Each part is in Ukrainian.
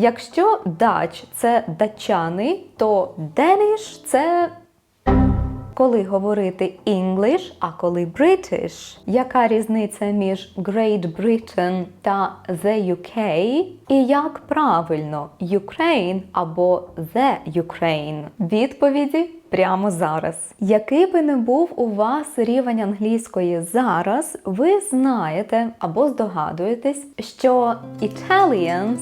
Якщо дач – це датчани, то Danish – це коли говорити English, а коли British? Яка різниця між Great Britain та The UK? І як правильно Ukraine або The Ukraine? Відповіді прямо зараз. Який би не був у вас рівень англійської зараз, ви знаєте або здогадуєтесь, що Italians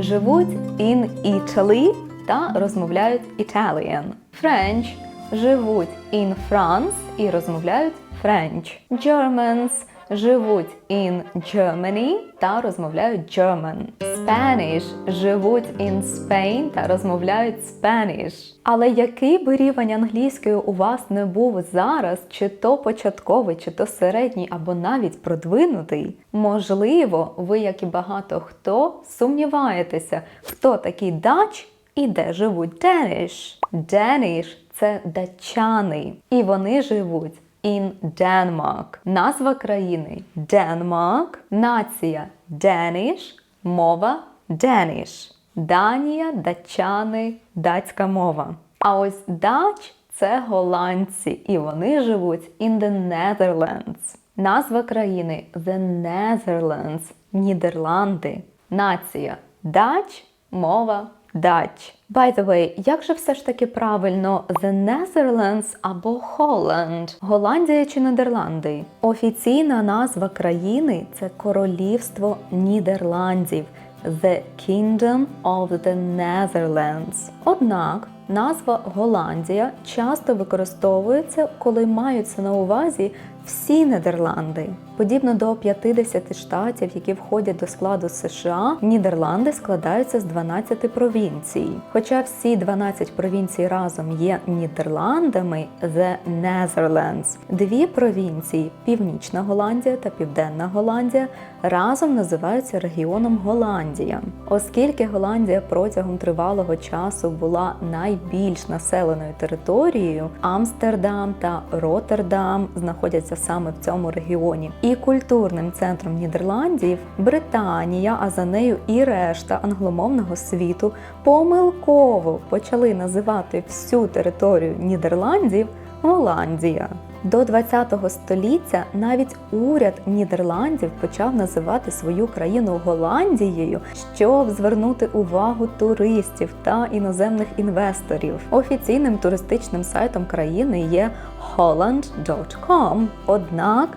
живуть in Italy та розмовляють Italian. French живуть in France і розмовляють French. Germans живуть in Germany та розмовляють German. Spanish живуть in Spain та розмовляють Spanish. Але який би рівень англійської у вас не був зараз, чи то початковий, чи то середній, або навіть продвинутий, можливо, ви, як і багато хто, сумніваєтеся, хто такий Dutch і де живуть Danish. Danish – це датчани, і вони живуть in Denmark. Назва країни Denmark, нація Danish, мова Danish. Данія, датчани, датська мова. А ось Dutch – це голландці, і вони живуть in the Netherlands. Назва країни The Netherlands, Нідерланди. Нація Dutch, мова Dutch. By the way, як же все ж таки правильно The Netherlands або Holland? Голландія чи Нідерланди? Офіційна назва країни це Королівство Нідерландів. The Kingdom of the Netherlands. Однак назва Голландія часто використовується, коли маються на увазі всі Нідерланди. Подібно до 50 штатів, які входять до складу США, Нідерланди складаються з 12 провінцій. Хоча всі 12 провінцій разом є Нідерландами The Netherlands. Дві провінції Північна Голландія та Південна Голландія разом називаються регіоном Голландія. Оскільки Голландія протягом тривалого часу була найбільш населеною територією, Амстердам та Роттердам знаходяться саме в цьому регіоні. І культурним центром Нідерландів Британія, а за нею і решта англомовного світу помилково почали називати всю територію Нідерландів Голландія. До 20 століття навіть уряд Нідерландів почав називати свою країну Голландією, щоб звернути увагу туристів та іноземних інвесторів. Офіційним туристичним сайтом країни є holland.com. Однак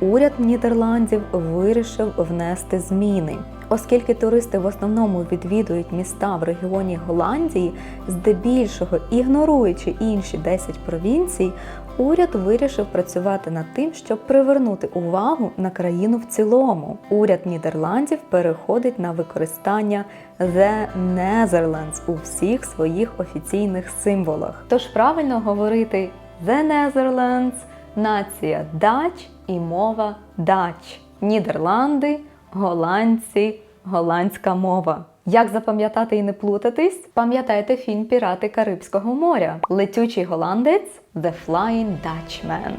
уряд Нідерландів вирішив внести зміни. Оскільки туристи в основному відвідують міста в регіоні Голландії, здебільшого ігноруючи інші 10 провінцій, уряд вирішив працювати над тим, щоб привернути увагу на країну в цілому. Уряд Нідерландів переходить на використання The Netherlands у всіх своїх офіційних символах. Тож правильно говорити The Netherlands, нація Dutch і мова Dutch. Нідерланди, голландці, голландська мова. Як запам'ятати і не плутатись? Пам'ятайте фільм Пірати Карибського моря. Летючий голландець The Flying Dutchman.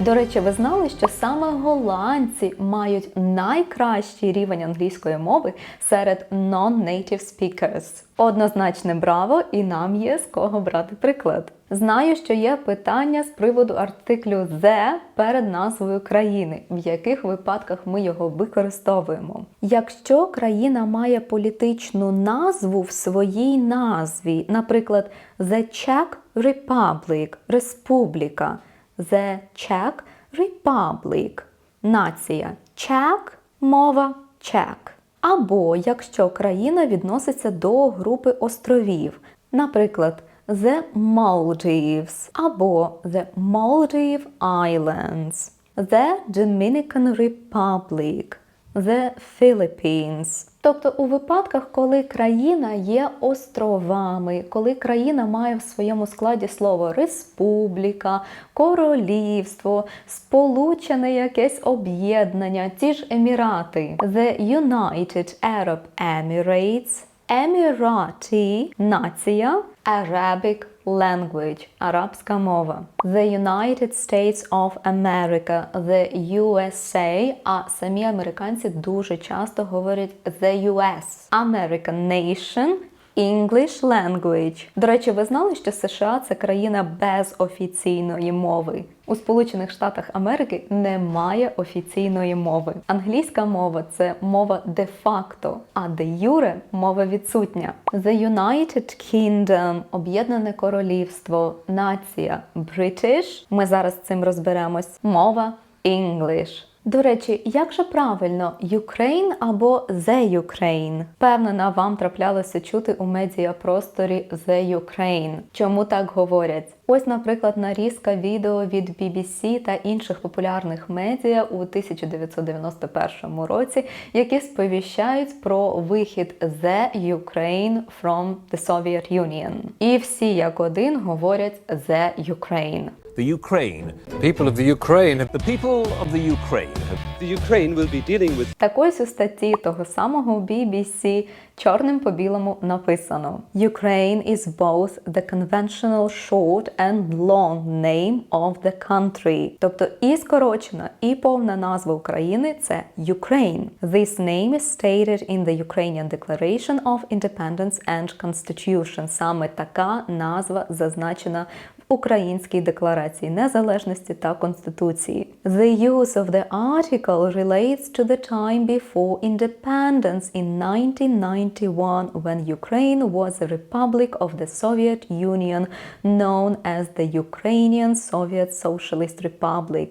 До речі, ви знали, що саме голландці мають найкращий рівень англійської мови серед non-native speakers. Однозначне браво, і нам є з кого брати приклад. Знаю, що є питання з приводу артиклю the перед назвою країни, в яких випадках ми його використовуємо. Якщо країна має політичну назву в своїй назві, наприклад, The Czech Republic, Республіка, The Czech Republic, нація Czech, мова Czech. Або якщо країна відноситься до групи островів, наприклад, The Maldives або The Maldive Islands, The Dominican Republic, The Philippines. Тобто у випадках, коли країна є островами, коли країна має в своєму складі слово республіка, королівство, сполучене якесь об'єднання, ті ж Емірати, The United Arab Emirates, Еміраті, нація, Arabic language – арабська мова. The United States of America – the USA, а самі американці дуже часто говорять the US. American Nation – English language. До речі, ви знали, що США це країна без офіційної мови. У Сполучених Штатах Америки немає офіційної мови. Англійська мова це мова де-факто, а де юре мова відсутня. The United Kingdom – Об'єднане Королівство, нація British. Ми зараз з цим розберемось. Мова English. До речі, як же правильно Ukraine або The Ukraine? Певнена, вам траплялося чути у медіапросторі The Ukraine. Чому так говорять? Ось, наприклад, нарізка відео від BBC та інших популярних медіа у 1991 році, які сповіщають про вихід The Ukraine from the Soviet Union. І всі як один говорять The Ukraine. The Ukraine. The People of the Ukraine The people of the Ukraine The Ukraine will be dealing with Так ось у статті того самого BBC чорним по білому написано Ukraine is both the conventional short and long name of the country. Тобто і скорочена, і повна назва України це Ukraine. This name is stated in the Ukrainian Declaration of Independence and Constitution. Саме така назва зазначена Українській декларації незалежності та конституції. The use of the article relates to the time before independence in 1991 when Ukraine was a republic of the Soviet Union known as the Ukrainian Soviet Socialist Republic.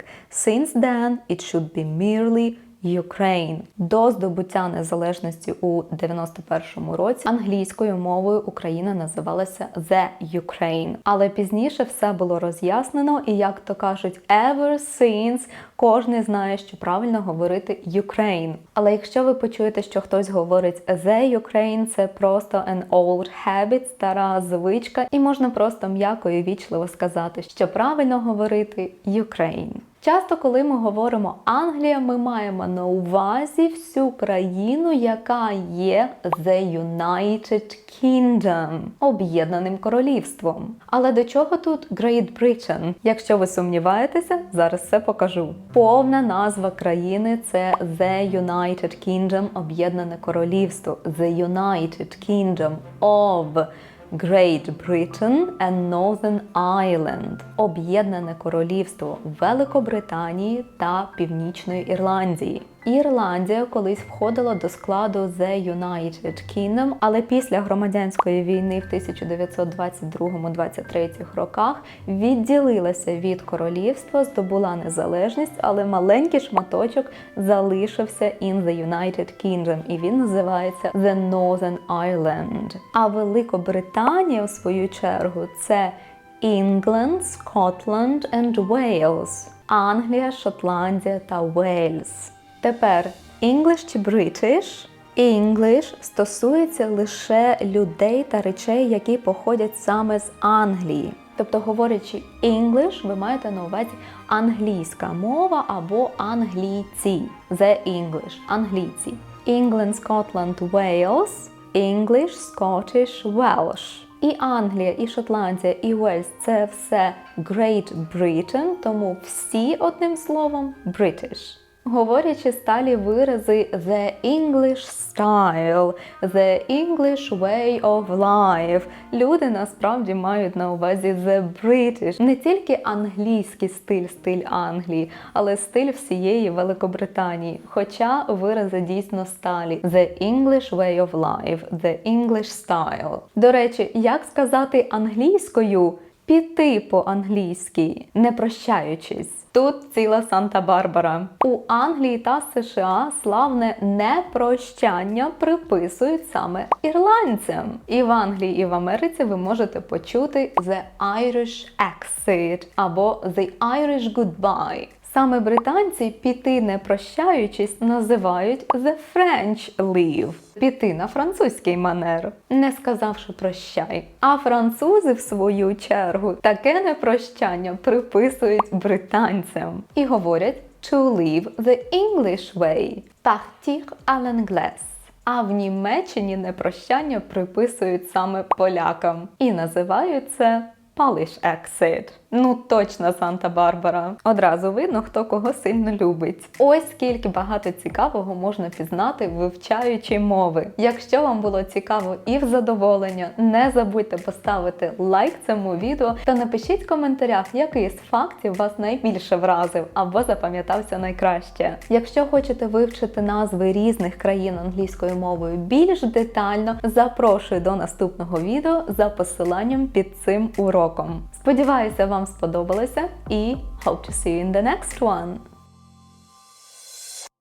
Since then, it should be merely Ukraine. До здобуття незалежності у 91-му році англійською мовою Україна називалася The Ukraine. Але пізніше все було роз'яснено, і як то кажуть, ever since кожен знає, що правильно говорити Ukraine. Але якщо ви почуєте, що хтось говорить The Ukraine, це просто an old habit, стара звичка, і можна просто м'яко і вічливо сказати, що правильно говорити Ukraine. Часто, коли ми говоримо Англія, ми маємо на увазі всю країну, яка є The United Kingdom, об'єднаним королівством. Але до чого тут Great Britain? Якщо ви сумніваєтеся, зараз все покажу. Повна назва країни це The United Kingdom, об'єднане королівство. The United Kingdom of Great Britain and Northern Ireland – Об'єднане Королівство Великобританії та Північної Ірландії. Ірландія колись входила до складу The United Kingdom, але після громадянської війни в 1922-23 роках відділилася від королівства, здобула незалежність, але маленький шматочок залишився in the United Kingdom, і він називається The Northern Ireland. А Великобританія, у свою чергу, це England, Scotland and Wales. Англія, Шотландія та Уельс. Тепер English чи British? English стосується лише людей та речей, які походять саме з Англії. Тобто, говорячи English, ви маєте на увазі англійська мова або англійці. The English – англійці. England, Scotland, Wales, English, Scottish, Welsh. І Англія, і Шотландія, і Уельс це все Great Britain, тому всі одним словом British. Говорячи сталі вирази the English style, the English way of life, люди насправді мають на увазі the British, не тільки англійський стиль, стиль Англії, але стиль всієї Великобританії. Хоча вирази дійсно сталі the English way of life, the English style. До речі, як сказати англійською піти по-англійськи, не прощаючись. Тут ціла Санта-Барбара. У Англії та США славне непрощання приписують саме ірландцям. І в Англії, і в Америці ви можете почути the Irish exit або the Irish goodbye. Саме британці піти не прощаючись називають the French leave. Піти на французький манер, не сказавши прощай. А французи, в свою чергу, таке непрощання приписують британцям і говорять to leave the English way partir à l'anglaise. А в Німеччині непрощання приписують саме полякам і називають це Polish exit. Ну точно Санта-Барбара. Одразу видно, хто кого сильно любить. Ось скільки багато цікавого можна пізнати, вивчаючи мови. Якщо вам було цікаво і в задоволення, не забудьте поставити лайк цьому відео та напишіть в коментарях, який з фактів вас найбільше вразив або запам'ятався найкраще. Якщо хочете вивчити назви різних країн англійською мовою більш детально, запрошую до наступного відео за посиланням під цим уроком. Сподіваюся, вам сподобалося і hope to see you in the next one!